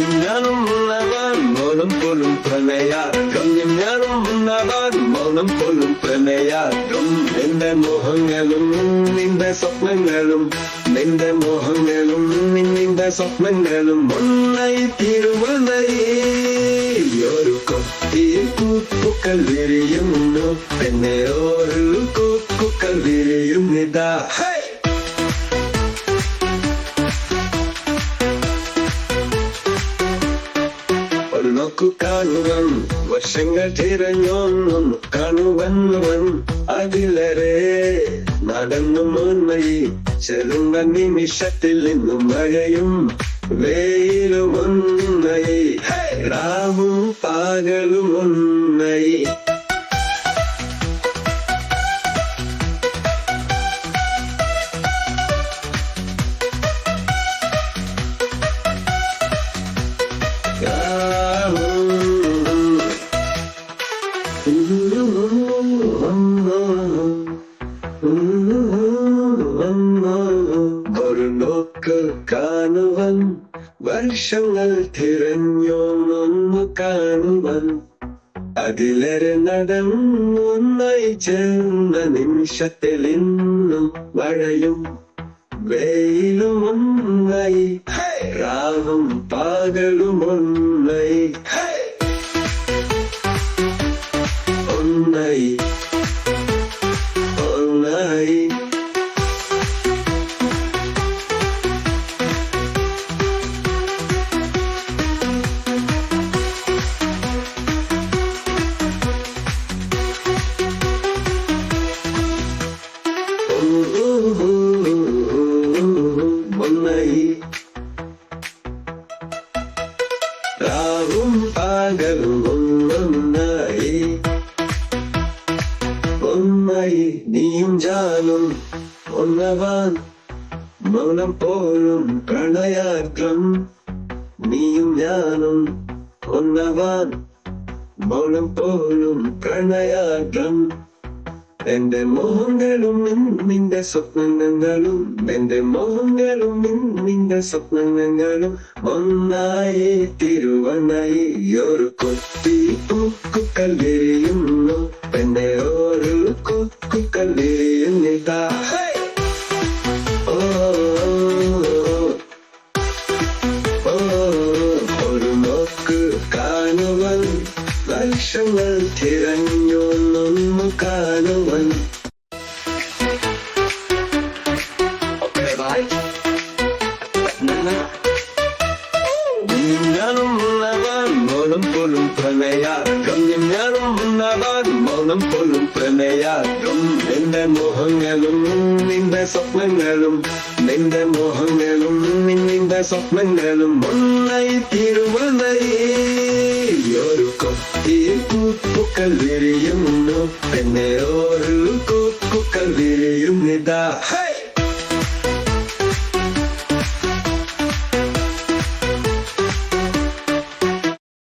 നിന്നാലും ഉള്ളവൻ മോനും പോലും പ്രണയാട്ടം നിന്നാലും ഉള്ളവൻ മോനും പോലും പ്രണയാട്ടം നിന്റെ മോഹങ്ങളും നിന്റെ സ്വപ്നങ്ങളും നിന്റെ മോഹങ്ങളും നിന്റെ സ്വപ്നങ്ങളും ഒന്നായി തിരുവനയൊരു കൊത്തിയിൽ പൂപ്പുക്കൾ വിരിയുന്നു പിന്നെ ഒരു കൂപ്പുക്കൾ വിരിയുന്നിതാ. നോക്കു കാണുവൻ വർഷങ്ങൾ തിരഞ്ഞൊന്നും കാണുവന്നവൻ അതിലരെ നടന്നു മോന്മയി ചെറുന്ന നിമിഷത്തിൽ നിന്നും മഴയും വെയിലും ഒന്നായി. രാവും പാകലും ഒന്നായി. ഒരു നോക്ക് കാണുവൻ വർഷങ്ങൾ തിരഞ്ഞൊന്നു കാണുവൻ. അതിലേറെ നടന്നൊന്നായി ചേർന്ന നിമിഷത്തിൽ ഇന്നും മഴയും വെയിലും ഒന്നായി. രാവും പകലും ഒന്നായി ഒന്നായി. ഒന്നായി. ജാനും ഒന്നവാൻ മൗനം പോലും പ്രണയാർഗം. നീയും ഞാനും ഒന്നവാൻ മൗനം പോലും പ്രണയാർഗം. എന്റെ മോഹങ്ങളും നിന്റെ സ്വപ്നങ്ങളും എന്റെ മോഹങ്ങളും നിന്റെ സ്വപ്നങ്ങളും ഒന്നായി തിരുവണ്ണായി ഒരു കൊത്തി പൂക്കുക്കല്ലേ. ഒരു കുക്കുക്കൽ വിരിയുന്നിതാ ഓ ഓ, ഒരു നോക്ക് കാണുവൻ വർഷങ്ങൾ തിരഞ്ഞൊന്നു കാണുവൻ Okay, bye. ഞാനും ഉള്ളവൻ മോളും പോലും പ്രണയാർഗം ഞാനും മോളും പോലും പ്രണയാർഗം നിന്റെ മോഹങ്ങളും നിന്റെ സ്വപ്നങ്ങളും നിന്റെ മോഹങ്ങളും നിന്റെ സ്വപ്നങ്ങളും ഒന്നായി തീരുവതായി ഒരു കൊത്തിയിൽ കൂപ്പുക്കൾ വിരിയുന്നു പിന്നെ ഒരു കൂപ്പുക്കൾ വിരിയുന്നിതാ.